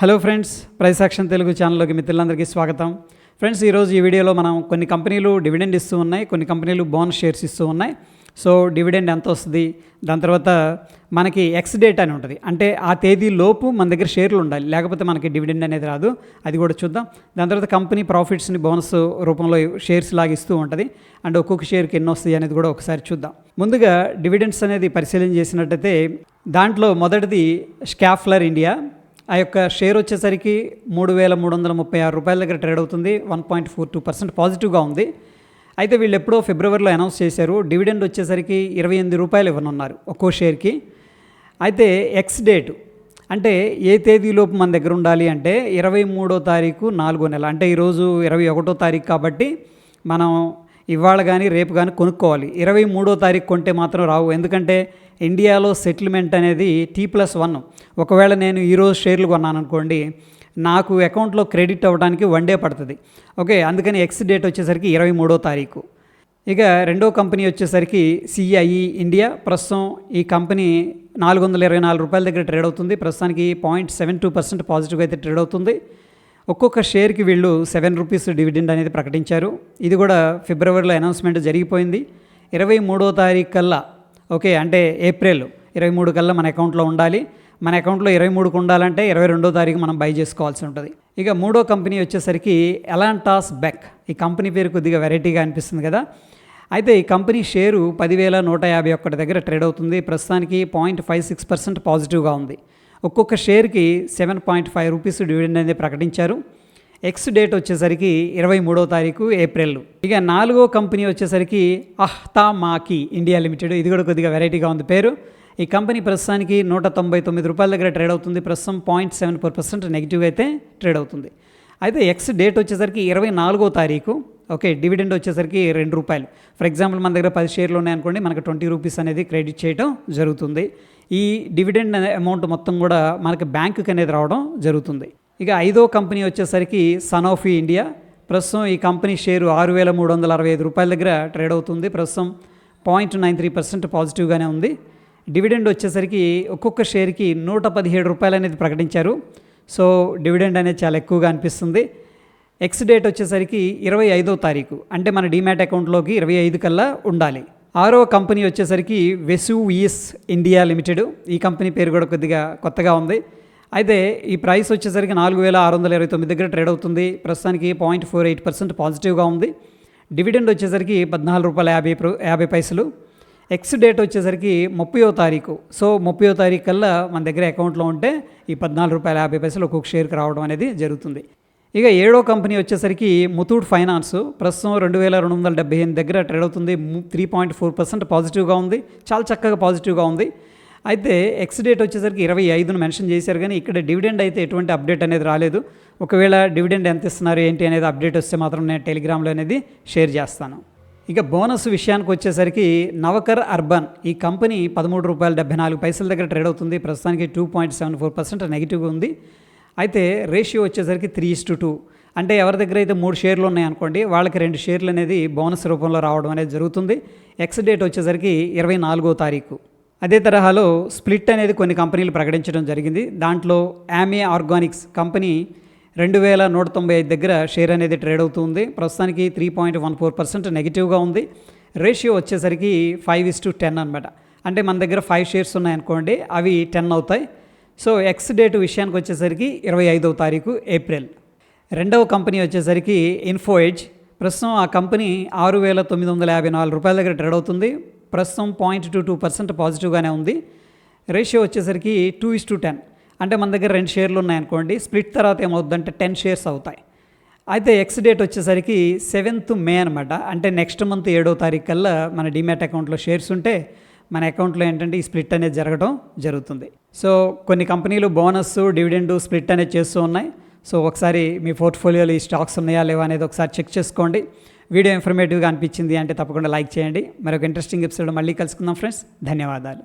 Hello friends price action Telugu ఛానల్లోకి మిత్రులందరికీ స్వాగతం. ఫ్రెండ్స్ ఈరోజు ఈ వీడియోలో మనం కొన్ని కంపెనీలు డివిడెండ్ ఇస్తూ ఉన్నాయి కొన్ని కంపెనీలు బోనస్ షేర్స్ ఇస్తూ ఉన్నాయి. సో డివిడెండ్ ఎంత వస్తుంది? దాని తర్వాత మనకి ఎక్స్ డేట్ అని ఉంటుంది. అంటే ఆ తేదీ లోపు మన దగ్గర షేర్లు ఉండాలి. లేకపోతే మనకి డివిడెండ్ అనేది రాదు. అది కూడా చూద్దాం. దాని తర్వాత కంపెనీ ప్రాఫిట్స్ని బోనస్ రూపంలో షేర్స్ లాగిస్తూ ఉంటుంది. అండ్ ఒక్కొక్క షేర్కి ఎన్ని వస్తాయి అనేది కూడా ఒకసారి చూద్దాం. ముందుగా డివిడెండ్స్ అనేది పరిశీలన చేసినట్టయితే దాంట్లో మొదటిది స్కాఫ్లర్ ఇండియా ఆ యొక్క షేర్ వచ్చేసరికి మూడు వేల మూడు వందల ముప్పై ఆరు రూపాయల దగ్గర ట్రేడ్ అవుతుంది. One point four two percent పాజిటివ్గా ఉంది. అయితే వీళ్ళు ఎప్పుడో ఫిబ్రవరిలో అనౌన్స్ చేశారు. డివిడెండ్ వచ్చేసరికి ఇరవై ఎనిమిది రూపాయలు ఇవ్వనున్నారు ఒక్కో షేర్కి. అయితే ఎక్స్ డేటు అంటే ఏ తేదీలోపు మన దగ్గర ఉండాలి అంటే ఇరవై మూడో తారీఖు నాలుగో నెల అంటే ఈరోజు ఇరవై ఒకటో తారీఖు కాబట్టి మనం ఇవాళ కానీ రేపు కానీ కొనుక్కోవాలి. ఇరవై మూడో తారీఖు కొంటే మాత్రం రావు. ఎందుకంటే ఇండియాలో సెటిల్మెంట్ అనేది టీ ప్లస్ వన్. ఒకవేళ నేను ఈరోజు షేర్లు కొన్నాను అనుకోండి నాకు అకౌంట్లో క్రెడిట్ అవ్వడానికి వన్ డే పడుతుంది. ఓకే అందుకని ఎక్స్ డేట్ వచ్చేసరికి ఇరవై మూడో తారీఖు. ఇక రెండో కంపెనీ వచ్చేసరికి సిఐఈ ఇండియా. ప్రస్తుతం ఈ కంపెనీ నాలుగు వందల ఇరవై నాలుగు రూపాయల దగ్గర ట్రేడ్ అవుతుంది. ప్రస్తుతానికి పాయింట్ సెవెన్ టూ పర్సెంట్ పాజిటివ్గా అయితే ట్రేడ్ అవుతుంది. ఒక్కొక్క షేర్కి వీళ్ళు సెవెన్ రూపీస్ డివిడెండ్ అనేది ప్రకటించారు. ఇది కూడా ఫిబ్రవరిలో అనౌన్స్మెంట్ జరిగిపోయింది. ఇరవై మూడో తారీఖు కల్లా ఓకే అంటే ఏప్రిల్ ఇరవై మూడు కల్లా మన అకౌంట్లో ఉండాలి. మన అకౌంట్లో ఇరవై మూడుకు ఉండాలంటే ఇరవై రెండో తారీఖు మనం బై చేసుకోవాల్సి ఉంటుంది. ఇక మూడో కంపెనీ వచ్చేసరికి ఎలాంటాస్ బెక్ ఈ కంపెనీ పేరు కొద్దిగా వెరైటీగా అనిపిస్తుంది కదా. అయితే ఈ కంపెనీ షేరు పదివేల నూట యాభై ఒక్కటి దగ్గర ట్రేడ్ అవుతుంది. ప్రస్తుతానికి పాయింట్ ఫైవ్ సిక్స్ పర్సెంట్ పాజిటివ్గా ఉంది. ఒక్కొక్క షేర్కి seven point five rupees dividend అనేది ప్రకటించారు. ఎక్స్ డేట్ వచ్చేసరికి ఇరవై మూడో తారీఖు ఏప్రిల్. ఇక నాలుగో కంపెనీ వచ్చేసరికి అహ్తా మాకి ఇండియా లిమిటెడ్. ఇది కూడా కొద్దిగా వెరైటీగా ఉంది పేరు. ఈ కంపెనీ ప్రస్తుతానికి నూట తొంభై తొమ్మిది రూపాయల దగ్గర ట్రేడ్ అవుతుంది. ప్రస్తుతం point seven four percent negative అయితే ట్రేడ్ అవుతుంది. అయితే ఎక్స్ డేట్ వచ్చేసరికి ఇరవై నాలుగో తారీఖు ఓకే డివిడెండ్ వచ్చేసరికి రెండు రూపాయలు. ఫర్ ఎగ్జాంపుల్ మన దగ్గర పది షేర్లు ఉన్నాయనుకోండి మనకు ట్వంటీ రూపీస్ అనేది క్రెడిట్ చేయడం జరుగుతుంది. ఈ డివిడెండ్ అనే అమౌంట్ మొత్తం కూడా మనకి బ్యాంకుకి అనేది రావడం జరుగుతుంది. ఇక ఐదో కంపెనీ వచ్చేసరికి సనోఫీ ఇండియా ప్రస్తుతం ఈ కంపెనీ షేరు ఆరు వేల మూడు వందల అరవై ఐదు రూపాయల దగ్గర ట్రేడ్ అవుతుంది. ప్రస్తుతం పాయింట్ నైన్ త్రీ పర్సెంట్ పాజిటివ్గానే ఉంది. డివిడెండ్ వచ్చేసరికి ఒక్కొక్క షేర్కి నూట పదిహేడు రూపాయలు అనేది ప్రకటించారు. సో డివిడెండ్ అనేది చాలా ఎక్కువగా అనిపిస్తుంది. ఎక్స్ డేట్ వచ్చేసరికి ఇరవై ఐదో తారీఖు. అంటే మన డీమ్యాట్ అకౌంట్లోకి ఇరవై ఐదు కల్లా ఉండాలి. ఆరో కంపెనీ వచ్చేసరికి వెసూవియస్ ఇండియా లిమిటెడ్. ఈ కంపెనీ పేరు కూడా కొద్దిగా కొత్తగా ఉంది. అయితే ఈ ప్రైస్ వచ్చేసరికి నాలుగు వేల ఆరు వందల ఇరవై తొమ్మిది దగ్గర ట్రేడ్ అవుతుంది. ప్రస్తుతానికి పాయింట్ ఫోర్ ఎయిట్ పర్సెంట్ పాజిటివ్గా ఉంది. డివిడెండ్ వచ్చేసరికి పద్నాలుగు రూపాయల యాభై యాభై పైసలు. ఎక్స్ డేట్ వచ్చేసరికి ముప్పయో తారీఖు. సో ముప్పయో తారీఖు కల్లా మన దగ్గర అకౌంట్లో ఉంటే ఈ పద్నాలుగు రూపాయల యాభై పైసలు ఒక్కొక్క షేర్కి రావడం అనేది జరుగుతుంది. ఇక ఏడో కంపెనీ వచ్చేసరికి ముతూట్ ఫైనాన్స్ ప్రస్తుతం రెండు వేల రెండు వందల డెబ్బై ఎనిమిది దగ్గర ట్రేడ్ అవుతుంది. త్రీ పాయింట్ ఫోర్ పర్సెంట్ పాజిటివ్గా ఉంది. చాలా చక్కగా పాజిటివ్గా ఉంది. అయితే ఎక్స్ డేట్ వచ్చేసరికి ఇరవై ఐదును మెన్షన్ చేశారు కానీ ఇక్కడ డివిడెండ్ అయితే ఎటువంటి అప్డేట్ అనేది రాలేదు. ఒకవేళ డివిడెండ్ ఎంత ఇస్తున్నారు ఏంటి అనేది అప్డేట్ వస్తే మాత్రం నేను టెలిగ్రామ్లో అనేది షేర్ చేస్తాను. ఇక బోనస్ విషయానికి వచ్చేసరికి నవకర్ అర్బన్ ఈ కంపెనీ పదమూడు రూపాయల డెబ్బై నాలుగు పైసల దగ్గర ట్రేడ్ అవుతుంది. ప్రస్తుతానికి two point seven four percent నెగిటివ్గా ఉంది. అయితే రేషియో వచ్చేసరికి త్రీ ఇస్ టు టూ అంటే ఎవరి దగ్గర అయితే మూడు షేర్లు ఉన్నాయనుకోండి వాళ్ళకి రెండు షేర్లు అనేది బోనస్ రూపంలో రావడం అనేది జరుగుతుంది. ఎక్స్ డేట్ వచ్చేసరికి ఇరవై నాలుగో తారీఖు. అదే తరహాలో స్ప్లిట్ అనేది కొన్ని కంపెనీలు ప్రకటించడం జరిగింది. దాంట్లో యామే ఆర్గానిక్స్ కంపెనీ రెండు వేల నూట తొంభై ఐదు దగ్గర షేర్ అనేది ట్రేడ్ అవుతుంది. ప్రస్తుతానికి three point one four percent నెగిటివ్గా ఉంది. రేషియో వచ్చేసరికి ఫైవ్ ఇస్ టు టెన్ అనమాట అంటే మన దగ్గర ఫైవ్ షేర్స్ ఉన్నాయనుకోండి అవి టెన్ అవుతాయి. సో ఎక్స్ డేట్ విషయానికి వచ్చేసరికి ఇరవై ఐదవ తారీఖు ఏప్రిల్ రెండవ కంపెనీ వచ్చేసరికి ఇన్ఫోఎడ్జ్ ప్రస్తుతం ఆ కంపెనీ ఆరు వేల తొమ్మిది వందల యాభై నాలుగు రూపాయల దగ్గర ట్రేడ్ అవుతుంది. ప్రస్తుతం పాయింట్ టూ టూ పర్సెంట్ పాజిటివ్గానే ఉంది. రేషియో వచ్చేసరికి టూ ఇస్ టు టెన్ అంటే మన దగ్గర రెండు షేర్లు ఉన్నాయనుకోండి స్ప్లిట్ తర్వాత ఏమవుతుందంటే టెన్ షేర్స్ అవుతాయి. అయితే ఎక్స్ డేట్ వచ్చేసరికి సెవెంత్ మే అనమాట అంటే నెక్స్ట్ మంత్ ఏడో తారీఖు కల్లా మన డిమ్యాట్ అకౌంట్లో షేర్స్ ఉంటే మన అకౌంట్లో ఏంటంటే ఈ స్ప్లిట్ అనేది జరగడం జరుగుతుంది. సో కొన్ని కంపెనీలు బోనస్ డివిడెండ్ స్ప్లిట్ అనేది చేస్తూ ఉన్నాయి. సో ఒకసారి మీ పోర్ట్ఫోలియోలో ఈ స్టాక్స్ ఉన్నాయా లేవా అనేది ఒకసారి చెక్ చేసుకోండి. వీడియో ఇన్ఫర్మేటివ్గా అనిపించింది అంటే తప్పకుండా లైక్ చేయండి. మరొక ఇంట్రెస్టింగ్ ఎపిసోడ్ మళ్ళీ కలుసుకుందాం ఫ్రెండ్స్. ధన్యవాదాలు.